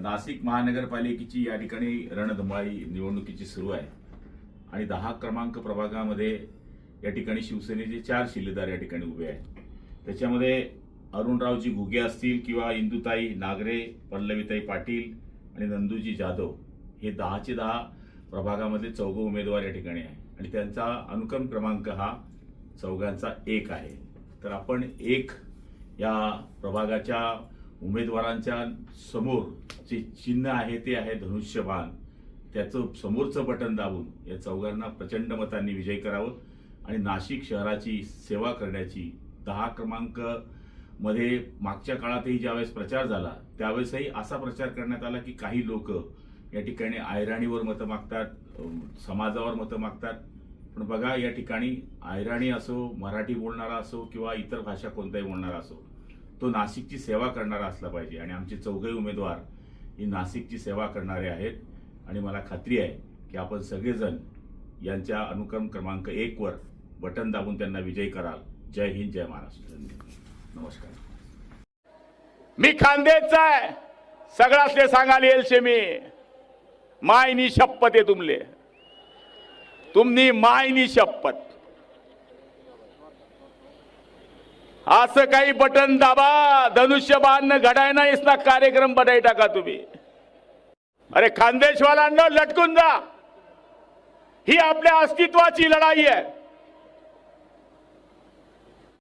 नाशिक महानगरपालिकेची या ठिकाणी रणधुमाळी निवडणुकीची सुरू आहे. आणि दहा क्रमांक प्रभागामध्ये या ठिकाणी शिवसेनेचे चार शिलेदार या ठिकाणी उभे आहेत. त्याच्यामध्ये अरुणरावजी घुगे असतील किंवा इंदुताई नागरे पल्लवीताई पाटील आणि नंदूजी जाधव हे दहाचे दहा प्रभागामध्ये चौघ उमेदवार या ठिकाणी आहे आणि त्यांचा अनुक्रम क्रमांक हा चौघांचा एक आहे. तर आपण एक या प्रभागाच्या उमेदवारांच्या समोर जे चिन्ह आहे ते आहे धनुष्यबाण. त्याचं समोरचं बटन दाबून या चौघांना प्रचंड मतांनी विजय करावं आणि नाशिक शहराची सेवा करण्याची दहा क्रमांकमध्ये मागच्या काळातही ज्यावेळेस प्रचार झाला त्यावेळेसही असा प्रचार करण्यात आला की काही लोक या ठिकाणी आयराणीवर मतं मागतात समाजावर मतं मागतात. पण बघा या ठिकाणी आयराणी असो मराठी बोलणारा असो किंवा इतर भाषा कोणताही बोलणारा असो तो नाशिकची सेवा करणारा असला पाहिजे. आणि आमचे चौघे उमेदवार ही नाशिकची सेवा करणारे आहेत. आणि मला खात्री आहे की आपण सगळेजण यांच्या अनुक्रम क्रमांक एकवर बटन दाबून त्यांना विजयी कराल. जय हिंद जय महाराष्ट्र. नमस्कार. मी खांदेचा आहे. सगळ्यासले सांगायला येईल शे मी. मायनी शपथ आहे तुमले. तुमनी मायनी शपथ. असं काही बटन दाबा धनुष्यबाण घडाय नाहीस ना कार्यक्रम बनाई टाका तुम्ही. अरे खानदेशवालांना लटकून जा. ही आपल्या अस्तित्वाची लढाई आहे.